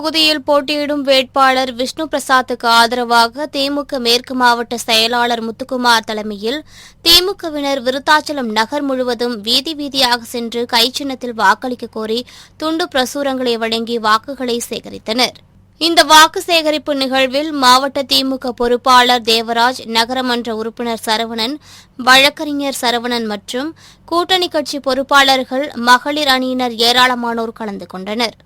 தொகுதியில் போட்டியிடும் வேட்பாளர் விஷ்ணு பிரசாத்துக்கு ஆதரவாக திமுக மேற்கு மாவட்ட செயலாளர் முத்துக்குமார் தலைமையில் திமுகவினர் விருத்தாச்சலம் நகர் முழுவதும் வீதி வீதியாக சென்று கைச்சின்னத்தில் வாக்களிக்க கோரி துண்டு பிரசுரங்களை வழங்கி வாக்குகளை சேகரித்தனர். இந்த வாக்கு சேகரிப்பு நிகழ்வில் மாவட்ட திமுக பொறுப்பாளர் தேவராஜ் நகரமன்ற உறுப்பினர் சரவணன் வழக்கறிஞர் சரவணன் மற்றும் கூட்டணி கட்சி பொறுப்பாளர்கள் மகளிர் அணியினர் ஏராளமானோர் கலந்து கொண்டனர்.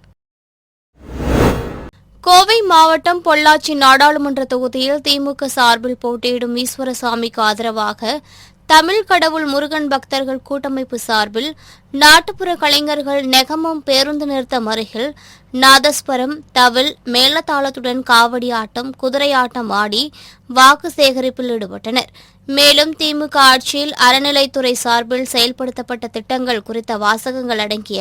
கோவை மாவட்டம் பொள்ளாச்சி நாடாளுமன்ற தொகுதியில் திமுக சார்பில் போட்டியிடும் ஈஸ்வரசாமிக்கு ஆதரவாக தமிழ் கடவுள் முருகன் பக்தர்கள் கூட்டமைப்பு சார்பில் நாட்டுப்புற கலைஞர்கள் நெகமம் பேருந்து நிறுத்தம் அருகில் நாதஸ்வரம் தவில் மேளதாளத்துடன் காவடி ஆட்டம் குதிரையாட்டம் ஆடி வாக்கு சேகரிப்பில் ஈடுபட்டனர். மேலும் திமுக ஆட்சியில் அறநிலைத்துறை சார்பில் செயல்படுத்தப்பட்ட திட்டங்கள் குறித்த வாசகங்கள் அடங்கிய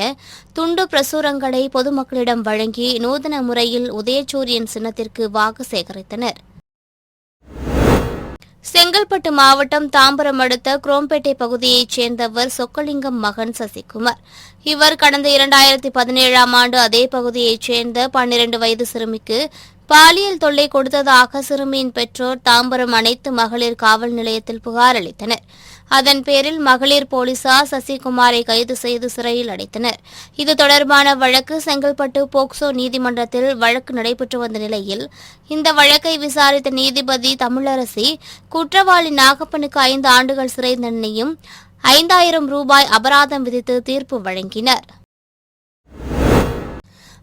துண்டு பிரசுரங்களை பொதுமக்களிடம் வழங்கி நூதன முறையில் உதயசூரியன் சின்னத்திற்கு வாக்கு சேகரித்தனர். செங்கல்பட்டு மாவட்டம் தாம்பரம் அடுத்த குரோம்பேட்டை பகுதியைச் சேர்ந்தவர் சொக்கலிங்கம் மகன் சசிகுமார். இவர் கடந்த இரண்டாயிரத்தி பதினேழாம் ஆண்டு அதே பகுதியைச் சேர்ந்த பன்னிரண்டு வயது சிறுமிக்கு பாலியல் தொல்லை கொடுத்ததாக சிறுமியின் பெற்றோர் தாம்பரம் அனைத்து மகளிர் காவல் நிலையத்தில் புகார் அளித்தனர். அதன் பேரில் மகளிர் போலீசார் சசிகுமாரை கைது செய்து சிறையில் அடைத்தனர். இது தொடர்பான வழக்கு செங்கல்பட்டு போக்சோ நீதிமன்றத்தில் வழக்கு நடைபெற்று வந்த நிலையில் இந்த வழக்கை விசாரித்த நீதிபதி தமிழரசி குற்றவாளி நாகப்பனுக்கு ஐந்து ஆண்டுகள் சிறை தண்டனையும் ஐந்தாயிரம் ரூபாய் அபராதம் விதித்து தீர்ப்பு வழங்கினர்.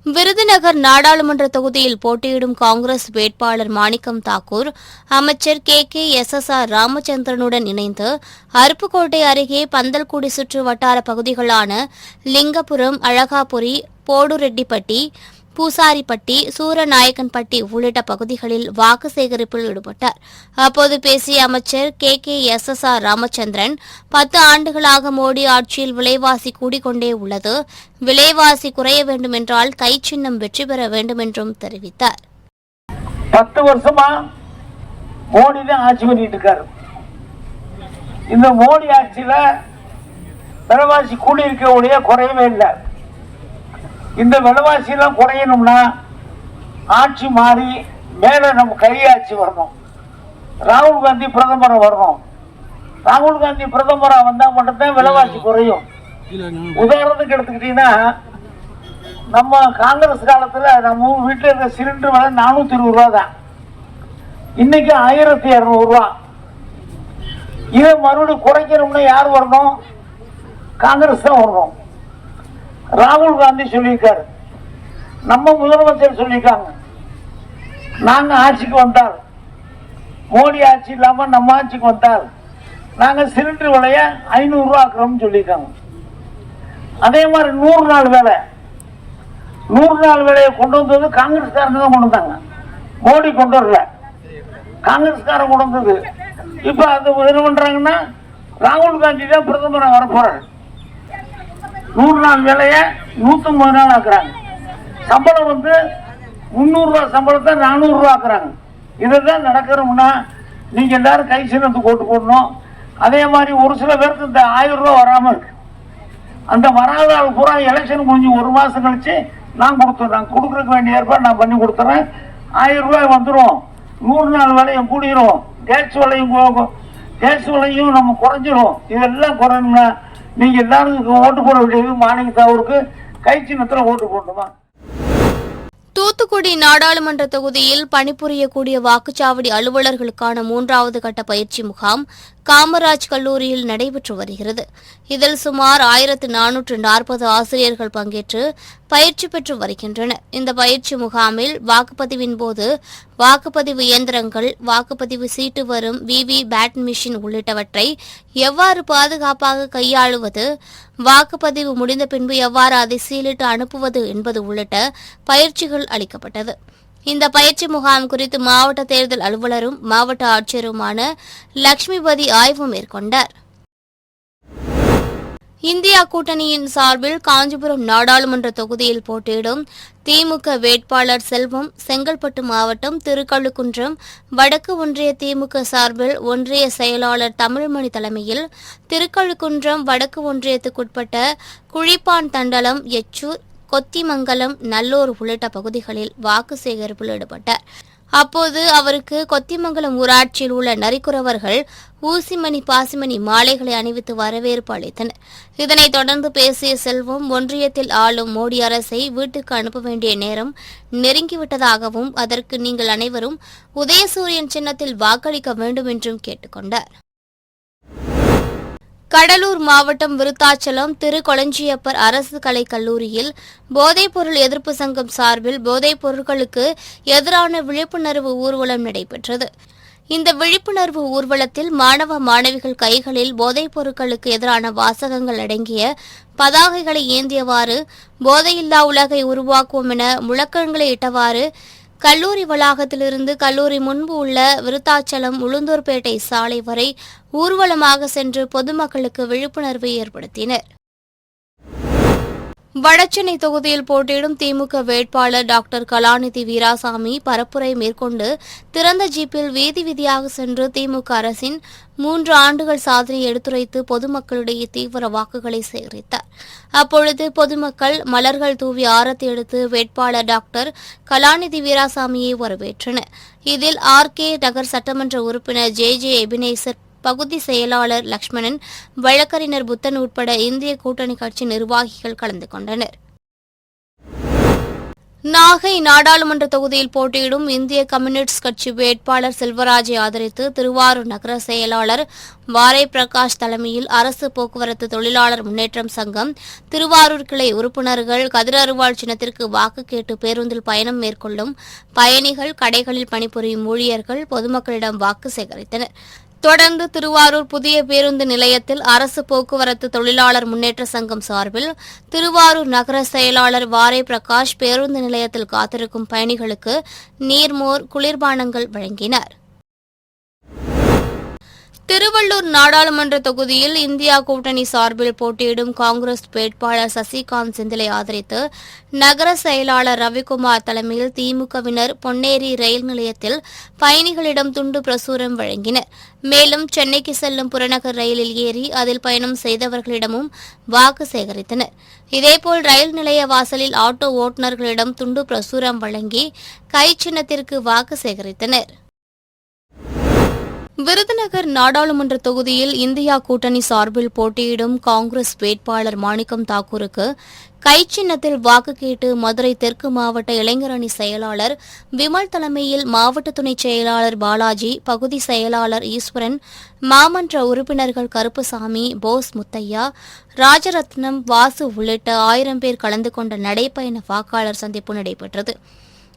விருதுநகர் நாடாளுமன்ற தொகுதியில் போட்டியிடும் காங்கிரஸ் வேட்பாளர் மாணிக்கம் தாக்கூர் அமைச்சர் K. K. S. S. R. ராமச்சந்திரனுடன் இணைந்து அருப்புக்கோட்டை அருகே பந்தல்குடி சுற்று வட்டார பகுதிகளான லிங்கபுரம் அழகாபுரி போடுரெட்டிப்பட்டி பூசாரிப்பட்டி சூரநாயக்கன்பட்டி உள்ளிட்ட பகுதிகளில் வாக்கு சேகரிப்பில் ஈடுபட்டார். அப்போது பேசிய அமைச்சர் K. K. S. S. R. Ramachandran பத்து ஆண்டுகளாக மோடி ஆட்சியில் விலைவாசி கூடிக்கொண்டே உள்ளது. விலைவாசி குறைய வேண்டுமென்றால் கை சின்னம் வெற்றி பெற வேண்டும் என்றும் தெரிவித்தார். பத்து வருஷமா மோடி தான் ஆட்சி பண்ணிட்டு இருக்காரு. இந்த மோடி ஆட்சியில விலைவாசி கூடியிருக்க ஒழிய குறையவே இல்லை. இந்த விலைவாசி எல்லாம் குறையணும்னா ஆட்சி மாறி மேல நம்ம கை ஆட்சி வரணும். ராகுல் காந்தி பிரதமரா வரணும். ராகுல் காந்தி பிரதமரா வந்தா மட்டும்தான் விலைவாசி குறையும். உதாரணத்துக்கு எடுத்துக்கிட்டீங்கன்னா நம்ம காங்கிரஸ் காலத்துல நம்ம வீட்டுல இருக்க சிலிண்டர் விலை நானூத்தி இருபது ரூபா தான். இன்னைக்கு ஆயிரத்தி இருநூறு ரூபா. இதை மறுபடியும் குறைக்கணும்னா யார் வரணும்? காங்கிரஸ் தான் வரணும். ராகுல் காந்தி சொல்லியிருக்காரு. நம்ம முதலமைச்சர் சொல்லியிருக்காங்க. நாங்க ஆட்சிக்கு வந்தால் மோடி ஆட்சி இல்லாம நம்ம ஆட்சிக்கு வந்தால் நாங்க சிலிண்டர் விலைய ஐநூறு ரூபா ஆக்குறோம்னு சொல்லியிருக்காங்க. அதே மாதிரி நூறு நாள் வேலை. நூறு நாள் வேலையை கொண்டு வந்தது காங்கிரஸ்காரங்க தான் கொண்டு வந்தாங்க. மோடி கொண்டு வரல. காங்கிரஸ்காரன் கொண்டு வந்தது. இப்ப அது என்ன பண்றாங்கன்னா ராகுல் காந்தி தான் பிரதமராக வரப்போறாரு. நூறு நாள் வேலைய நூற்றம்பது நாள் ஆக்குறாங்க. சம்பளம் வந்து முந்நூறு ரூபா சம்பளத்தை நானூறு ரூபா ஆக்குறாங்க. இதுதான் நடக்கிறோம்னா நீங்க எல்லாரும் கை சின்னத்துக்கு போட்டு போடணும். அதே மாதிரி ஒரு சில பேருக்கு இந்த ஆயிரம் ரூபா வராம இருக்கு. அந்த வராத ஆள் பூரா எலெக்ஷன் முடிஞ்சு ஒரு மாசம் கழிச்சு நான் கொடுத்துட்றேன் கொடுக்கறதுக்கு வேண்டிய ஏற்பாடு நான் பண்ணி கொடுத்துறேன். ஆயிரம் ரூபாய் வந்துடும் நூறு நாள் விலையும் கூடிரும். கேஸ் விலையும் கேஸ் விலையும் நம்ம குறைஞ்சிரும். இதெல்லாம் குறையணும்னா நீங்க எல்லாரும் ஓட்டு போட வேண்டியது மாணிக்க தாவூருக்கு கை சின்னத்துல ஓட்டு போடணுமா? தூத்துக்குடி நாடாளுமன்ற தொகுதியில் பணிபுரியக்கூடிய வாக்குச்சாவடி அலுவலர்களுக்கான மூன்றாவது கட்ட பயிற்சி முகாம் காமராஜ் கல்லூரியில் நடைபெற்று வருகிறது. இதில் சுமார் ஆயிரத்து நானூற்று நாற்பது ஆசிரியர்கள் பங்கேற்று பயிற்சி பெற்று வருகின்றனர். இந்த பயிற்சி முகாமில் வாக்குப்பதிவின் போது வாக்குப்பதிவு இயந்திரங்கள் வாக்குப்பதிவு சீட்டு வரும் விவி பேட் மிஷின் உள்ளிட்டவற்றை எவ்வாறு பாதுகாப்பாக கையாளுவது? வாக்குப்பதிவு முடிந்த பின்பு எவ்வாறு அதை சீலிட்டு அனுப்புவது என்பது உள்ளிட்ட பயிற்சிகள் அளிக்கப்பட்டது. இந்த பயிற்சி முகாம் குறித்து மாவட்ட தேர்தல் அலுவலரும் மாவட்ட ஆட்சியருமான லட்சுமிபதி ஆய்வு மேற்கொண்டார். இந்தியா கூட்டணியின் சார்பில் காஞ்சிபுரம் நாடாளுமன்ற தொகுதியில் போட்டியிடும் திமுக வேட்பாளர் செல்வம் செங்கல்பட்டு மாவட்டம் திருக்கழுக்குன்றம் வடக்கு ஒன்றிய திமுக சார்பில் ஒன்றிய செயலாளர் தமிழ்மணி தலைமையில் திருக்கழுக்குன்றம் வடக்கு ஒன்றியத்துக்குட்பட்ட குழிப்பான் தண்டலம் எச்சூர் கொத்திமங்கலம் நல்லூர் உள்ளிட்ட பகுதிகளில் வாக்கு சேகரிப்பில் ஈடுபட்டார். அப்போது அவருக்கு கொத்திமங்கலம் ஊராட்சியில் உள்ள நரிக்குறவர்கள் ஊசிமணி பாசிமணி மாலைகளை அணிவித்து வரவேற்பு அளித்தனர். இதனைத் தொடர்ந்து பேசிய செல்வம் ஒன்றியத்தில் ஆளும் மோடி அரசை வீட்டுக்கு அனுப்ப வேண்டிய நேரம் நெருங்கிவிட்டதாகவும் அதற்கு நீங்கள் அனைவரும் உதயசூரியன் சின்னத்தில் வாக்களிக்க வேண்டும் என்றும் கேட்டுக்கொண்டார். கடலூர் மாவட்டம் விருத்தாச்சலம் திரு கொளஞ்சியப்பர் அரசு கலைக் கல்லூரியில் போதைப்பொருள் எதிர்ப்பு சங்கம் சார்பில் போதைப் பொருட்களுக்கு எதிரான விழிப்புணர்வு ஊர்வலம் நடைபெற்றது. இந்த விழிப்புணர்வு ஊர்வலத்தில் மாணவ மாணவிகள் கைகளில் போதைப் பொருட்களுக்கு எதிரான வாசகங்கள் அடங்கிய பதாகைகளை ஏந்தியவாறு போதையில்லா உலகை உருவாக்குவோம் என முழக்கங்களை இட்டவாறு கல்லூரி வளாகத்திலிருந்து கல்லூரி முன்பு உள்ள விருத்தாச்சலம் உளுந்தூர்பேட்டை சாலை வரை ஊர்வலமாக சென்று பொதுமக்களுக்கு விழிப்புணர்வை ஏற்படுத்தினர். வடசென்னை தொகுதியில் போட்டியிடும் திமுக வேட்பாளர் டாக்டர் கலாநிதி வீராசாமி பரப்புரை மேற்கொண்டு திறந்த ஜீப்பில் வீதி வீதியாக சென்று திமுக அரசின் மூன்று ஆண்டுகள் சாதனையை எடுத்துரைத்து பொதுமக்களிடையே தீவிர வாக்குகளை சேகரித்தார். அப்பொழுது பொதுமக்கள் மலர்கள் தூவி ஆரத்தி எடுத்து வேட்பாளர் டாக்டர் கலாநிதி வீராசாமியை வரவேற்றனர். இதில் ஆர் கே நகர் சட்டமன்ற உறுப்பினர் ஜே ஜே எபினேசர் பகுதி செயலாளர் லக்ஷ்மணன் வழக்கறிஞர் புத்தன் உட்பட இந்திய கூட்டணி கட்சி நிர்வாகிகள் கலந்து கொண்டனர். நாகை நாடாளுமன்ற தொகுதியில் போட்டியிடும் இந்திய கம்யூனிஸ்ட் கட்சி வேட்பாளர் செல்வராஜை ஆதரித்து திருவாரூர் நகர செயலாளர் வாரை பிரகாஷ் தலைமையில் அரசு போக்குவரத்து தொழிலாளர் முன்னேற்றம் சங்கம் திருவாரூர் கிளை உறுப்பினர்கள் கதிரருவாள் சின்னத்திற்கு வாக்கு கேட்டு பேருந்தில் பயணம் மேற்கொள்ளும் பயணிகள் கடைகளில் பணிபுரியும் ஊழியர்கள் பொதுமக்களிடம் வாக்கு சேகரித்தனர். தொடர்ந்து திருவாரூர் புதிய பேருந்து நிலையத்தில் அரசு போக்குவரத்து தொழிலாளர் முன்னேற்ற சங்கம் சார்பில் திருவாரூர் நகர செயலாளர் வாரை பிரகாஷ் பேருந்து நிலையத்தில் காத்திருக்கும் பயணிகளுக்கு நீர்மோர் குளிர்பானங்கள் வழங்கினார். திருவள்ளூர் நாடாளுமன்ற தொகுதியில் இந்தியா கூட்டணி சார்பில் போட்டியிடும் காங்கிரஸ் வேட்பாளர் சசிகாந்த் செந்திலை ஆதரித்து நகர செயலாளர் ரவிக்குமார் தலைமையில் திமுகவினர் பொன்னேரி ரயில் நிலையத்தில் பயணிகளிடம் துண்டு பிரசுரம் வழங்கினர். மேலும் சென்னைக்கு செல்லும் புறநகர் ரயிலில் ஏறி அதில் பயணம் செய்தவர்களிடமும் வாக்கு சேகரித்தனர். இதேபோல் ரயில் நிலைய வாசலில் ஆட்டோ ஓட்டுநர்களிடம் துண்டு பிரசுரம் வழங்கி கை சின்னத்திற்கு வாக்கு சேகரித்தனர். விருதுநகர் நாடாளுமன்ற தொகுதியில் இந்தியா கூட்டணி சார்பில் போட்டியிடும் காங்கிரஸ் வேட்பாளர் மாணிக்கம் தாக்கூருக்கு கைச்சின்னத்தில் வாக்கு கேட்டு மதுரை தெற்கு மாவட்ட இளைஞரணி செயலாளர் விமல் தலைமையில் மாவட்ட துணைச் செயலாளர் பாலாஜி பகுதி செயலாளர் ஈஸ்வரன் மாமன்ற உறுப்பினர்கள் கருப்புசாமி போஸ் முத்தையா ராஜரத்னம் வாசு உள்ளிட்ட ஆயிரம் பேர் கலந்து கொண்ட நடைப்பயண வாக்காளர் சந்திப்பு நடைபெற்றது.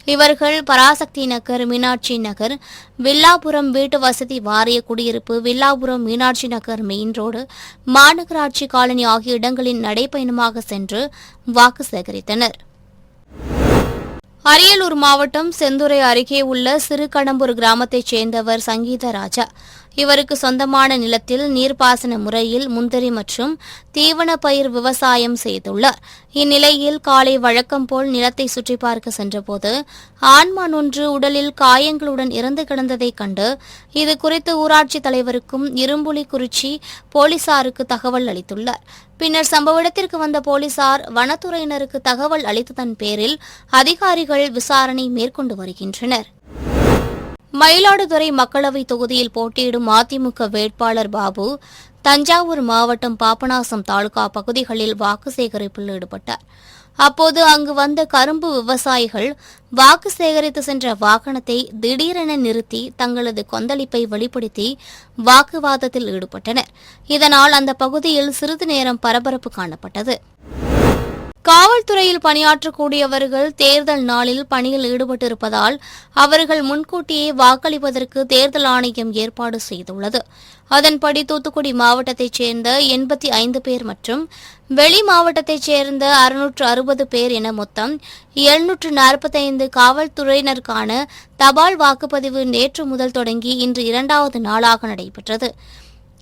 இவர்கள் பராசக்தி நகர் மீனாட்சி நகர் வில்லாபுரம் வீட்டு வசதி வாரிய குடியிருப்பு வில்லாபுரம் மீனாட்சி நகர் மெயின் ரோடு மாநகராட்சி காலனி ஆகிய இடங்களின் நடைப்பயணமாக சென்று வாக்கு சேகரித்தனர். அரியலூர் மாவட்டம் செந்துறை அருகே உள்ள சிறுகடம்பூர் கிராமத்தைச் சேர்ந்தவர் சங்கீத ராஜா இவருக்கு சொந்தமான நிலத்தில் நீர்ப்பாசன முறையில் முந்திரி மற்றும் தீவன பயிர் விவசாயம் செய்துள்ளார். இந்நிலையில் காலை வழக்கம் போல் நிலத்தை சுற்றி பார்க்க சென்றபோது ஆண்மான் ஒன்று உடலில் காயங்களுடன் இறந்து கிடந்ததைக் கண்டு இது குறித்து ஊராட்சி தலைவருக்கும் இரும்புலி குறிச்சி போலீசாருக்கு தகவல் அளித்துள்ளார். பின்னர் சம்பவ இடத்திற்கு வந்த போலீசார் வனத்துறையினருக்கு தகவல் அளித்ததன் பேரில் அதிகாரிகள் விசாரணை மேற்கொண்டு வருகின்றனர். மயிலாடுதுறை மக்களவைத் தொகுதியில் போட்டியிடும் அதிமுக வேட்பாளர் பாபு தஞ்சாவூர் மாவட்டம் பாபநாசம் தாலுகா பகுதிகளில் வாக்கு சேகரிப்பில் ஈடுபட்டார். அப்போது அங்கு வந்த கரும்பு விவசாயிகள் வாக்கு சேகரித்து சென்ற வாகனத்தை திடீரென நிறுத்தி தங்களது கொந்தளிப்பை வெளிப்படுத்தி வாக்குவாதத்தில் ஈடுபட்டனர். இதனால் அந்த பகுதியில் சிறிது நேரம் பரபரப்பு காணப்பட்டது. காவல்துறையில் பணியாற்றக்கூடியவர்கள் தேர்தல் நாளில் பணியில் ஈடுபட்டிருப்பதால் அவர்கள் முன்கூட்டியே வாக்களிப்பதற்கு தேர்தல் ஆணையம் ஏற்பாடு செய்துள்ளது. அதன்படி தூத்துக்குடி மாவட்டத்தைச் சேர்ந்த எண்பத்தி ஐந்து பேர் மற்றும் வெளி மாவட்டத்தைச் சேர்ந்த அறுநூற்று அறுபது பேர் என மொத்தம் எழுநூற்று நாற்பத்தைந்து காவல்துறையினருக்கான தபால் வாக்குப்பதிவு நேற்று முதல் தொடங்கி இன்று இரண்டாவது நாளாக நடைபெற்றது.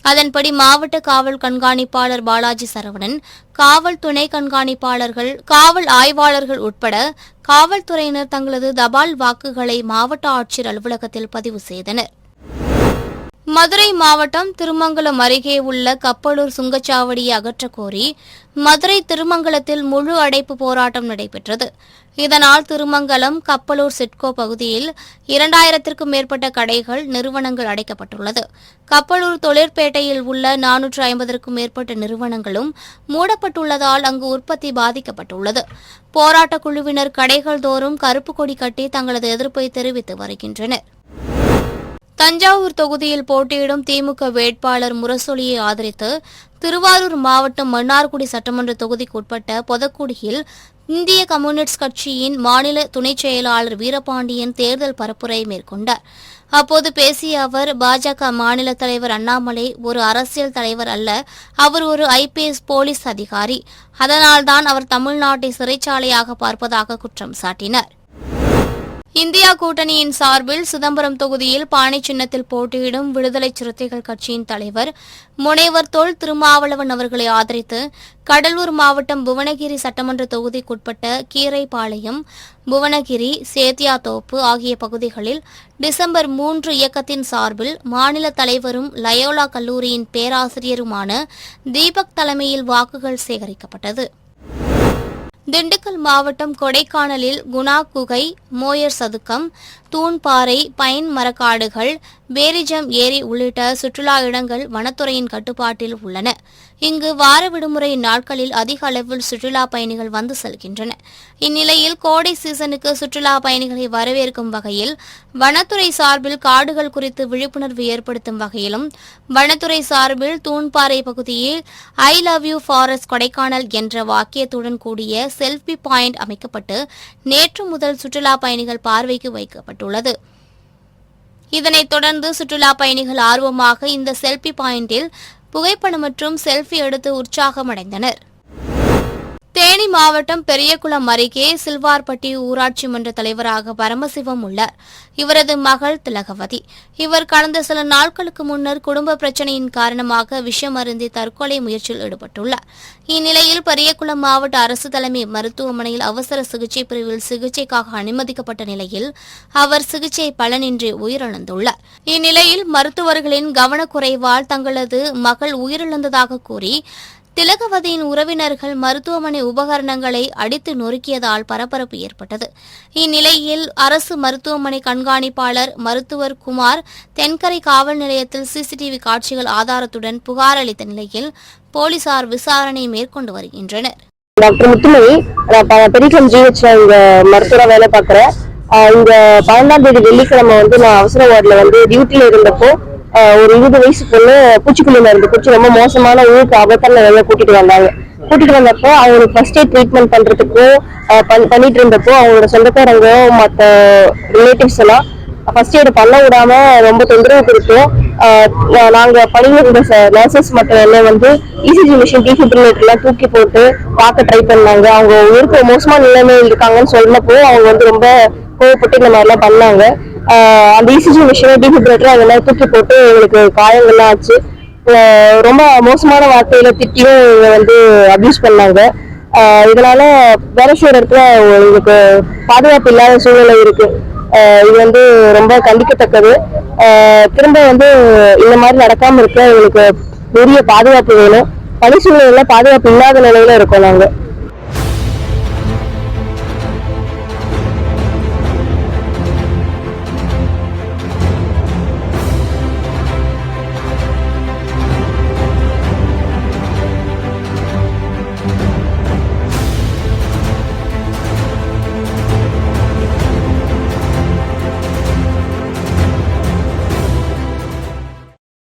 அதன்படி மாவட்ட காவல் கண்காணிப்பாளர் பாலாஜி சரவணன் காவல் துணை கண்காணிப்பாளர்கள் காவல் ஆய்வாளர்கள் உட்பட காவல்துறையினர் தங்களது தபால் வாக்குகளை மாவட்ட ஆட்சியர் அலுவலகத்தில் பதிவு செய்தனர். மதுரை மாவட்டம் திருமங்கலம் அருகே உள்ள கப்பலூர் சுங்கச்சாவடியை அகற்றக்கோரி மதுரை திருமங்கலத்தில் முழு அடைப்பு போராட்டம் நடைபெற்றது. இதனால் திருமங்கலம் கப்பலூர் சிட்கோ பகுதியில் இரண்டாயிரத்திற்கும் மேற்பட்ட கடைகள் நிறுவனங்கள் அடைக்கப்பட்டுள்ளது. கப்பலூர் தொழிற்பேட்டையில் உள்ள நானூற்று ஐம்பதற்கும் மேற்பட்ட நிறுவனங்களும் மூடப்பட்டுள்ளதால் அங்கு உற்பத்தி பாதிக்கப்பட்டுள்ளது. போராட்டக் குழுவினர் கடைகள் தோறும் கருப்பு கொடி கட்டி தங்களது எதிர்ப்பை தெரிவித்து வருகின்றனர். தஞ்சாவூர் தொகுதியில் போட்டியிடும் திமுக வேட்பாளர் முரசொலியை ஆதரித்து திருவாரூர் மாவட்டம் மன்னார்குடி சட்டமன்ற தொகுதிக்குட்பட்ட பொதக்குடியில் இந்திய கம்யூனிஸ்ட் கட்சியின் மாநில துணைச் செயலாளர் வீரபாண்டியன் தேர்தல் பரப்புரை மேற்கொண்டார். அப்போது பேசிய அவர் பாஜக மாநில தலைவர் அண்ணாமலை ஒரு அரசியல் தலைவர் அல்ல அவர் ஒரு ஐபிஎஸ் போலீஸ் அதிகாரி. அதனால்தான் அவர் தமிழ்நாட்டை சிறைச்சாலையாக பார்ப்பதாக குற்றம் சாட்டினார். இந்தியா கூட்டணியின் சார்பில் சிதம்பரம் தொகுதியில் பானை சின்னத்தில் போட்டியிடும் விடுதலை சிறுத்தைகள் கட்சியின் தலைவர் முனைவர் தொல் திருமாவளவன் அவர்களை ஆதரித்து கடலூர் மாவட்டம் புவனகிரி சட்டமன்ற தொகுதிக்குட்பட்ட கீரைப்பாளையம் புவனகிரி சேத்தியாத்தோப்பு ஆகிய பகுதிகளில் டிசம்பர் மூன்று இயக்கத்தின் சார்பில் மாநில தலைவரும் லயோலா கல்லூரியின் பேராசிரியருமான தீபக் தலைமையில் வாக்குகள் சேகரிக்கப்பட்டது. திண்டுக்கல் மாவட்டம் கொடைக்கானலில் குணா குகை மோயர் சதுக்கம் தூண்பாறை பைன் மரக்காடுகள் பேரிஜம் ஏரி உள்ளிட்ட சுற்றுலா இடங்கள் வனத்துறையின் கட்டுப்பாட்டில் உள்ளன. இங்கு வார விடுமுறை நாட்களில் அதிக அளவில் சுற்றுலா பயணிகள் வந்து செல்கின்றன இந்நிலையில் கோடை சீசனுக்கு சுற்றுலா பயணிகளை வரவேற்கும் வகையில் வனத்துறை சார்பில் காடுகள் குறித்து விழிப்புணர்வு ஏற்படுத்தும் வகையிலும் வனத்துறை சார்பில் தூண்பாறை பகுதியில் I love you forest Kodaikanal என்ற வாக்கியத்துடன் கூடிய செல்ஃபி பாயிண்ட் அமைக்கப்பட்டு நேற்று முதல் சுற்றுலா பயணிகள் பார்வைக்கு வைக்கப்பட்டுள்ளது இதனைத் தொடர்ந்து சுற்றுலா பயணிகள் ஆர்வமாக இந்த செல்பி பாயிண்டில் புகைப்படம் மற்றும் செல்ஃபி எடுத்து உற்சாகமடைந்தனர். தேனி மாவட்டம் பெரியகுளம் அருகே சில்வார்பட்டி ஊராட்சி மன்ற தலைவராக பரமசிவம் உள்ளார். இவரது மகள் திலகவதி. இவர் கடந்த சில நாட்களுக்கு முன்னர் குடும்ப பிரச்சனையின் காரணமாக விஷம் அருந்தி தற்கொலை முயற்சியில் ஈடுபட்டுள்ளார். இந்நிலையில் பெரியகுளம் மாவட்ட அரசு தலைமை மருத்துவமனையில் அவசர சிகிச்சை பிரிவில் சிகிச்சைக்காக அனுமதிக்கப்பட்ட நிலையில் அவர் சிகிச்சை பலனின்றி உயிரிழந்துள்ளார். இந்நிலையில் மருத்துவர்களின் கவனக்குறைவால் தங்களது மகள் உயிரிழந்ததாக கூறி திலகவதியின் உறவினர்கள் மருத்துவமனை உபகரணங்களை அடித்து நொறுக்கியதால் பரபரப்பு ஏற்பட்டது. இந்நிலையில் அரசு மருத்துவமனை கண்காணிப்பாளர் மருத்துவர் குமார் தென்கரை காவல் நிலையத்தில் சிசிடிவி காட்சிகள் ஆதாரத்துடன் புகார் அளித்த நிலையில் போலீசார் விசாரணை மேற்கொண்டு வருகின்றனர். டாக்டர் முத்துமணி நான் ஜிஹெச்ல இங்க வேலை பார்க்குறேன் இங்க பன்னெண்டாம் தேதி வெள்ளிக்கிழமை வந்து நான் அவசர வார்டில் வந்து டியூட்டியில் இருந்தப்போ ஒரு இருபது வயசு பொண்ணு பூச்சிக்கொல்லி மருந்து பூச்சி ரொம்ப மோசமான ஊருக்கு ஆபத்தான நிறைய கூட்டிட்டு வந்தாங்க. கூட்டிட்டு வந்தப்போ அவங்களுக்கு ஃபர்ஸ்ட் எய்ட் ட்ரீட்மெண்ட் பண்றதுக்கும் பண்- பண்ணிட்டு இருந்தப்போ அவங்களோட சொந்தக்காரங்க மற்ற ரிலேட்டிவ்ஸ் எல்லாம் ஃபர்ஸ்ட் எய்ட் பண்ண விடாம ரொம்ப தொந்தரவு கொடுத்தோம் நாங்க பணிபுரிந்த நர்சஸ் மட்டும் என்ன வந்து இசிஜி மிஷின் டிஃபிபிரிலேட்டர் எல்லாம் தூக்கி போட்டு பார்க்க ட்ரை பண்ணாங்க. அவங்க உயிருக்கு மோசமான நிலைமை இருக்காங்கன்னு சொன்னப்போ அவங்க வந்து ரொம்ப கோவப்பட்டு இந்த மாதிரிலாம் பண்ணாங்க. அந்த இசிஜி மிஷினை டிஃபிபிரிலேட்டர் அதெல்லாம் தூக்கி போட்டு எங்களுக்கு காயங்கள்லாம் ஆச்சு. ரொம்ப மோசமான வார்த்தையில திட்டியும் இவங்க வந்து அப்யூஸ் பண்ணாங்க. இதனால வேலை செய்யற இடத்துல எங்களுக்கு பாதுகாப்பு இல்லாத சூழ்நிலை இருக்கு. இது வந்து ரொம்ப கண்டிக்கத்தக்கது. திரும்ப வந்து இந்த மாதிரி நடக்காம இருக்க எங்களுக்கு பெரிய பாதுகாப்பு வேணும். பணி சூழ்நிலையில பாதுகாப்பு இல்லாத நிலையில இருக்கோம் நாங்கள்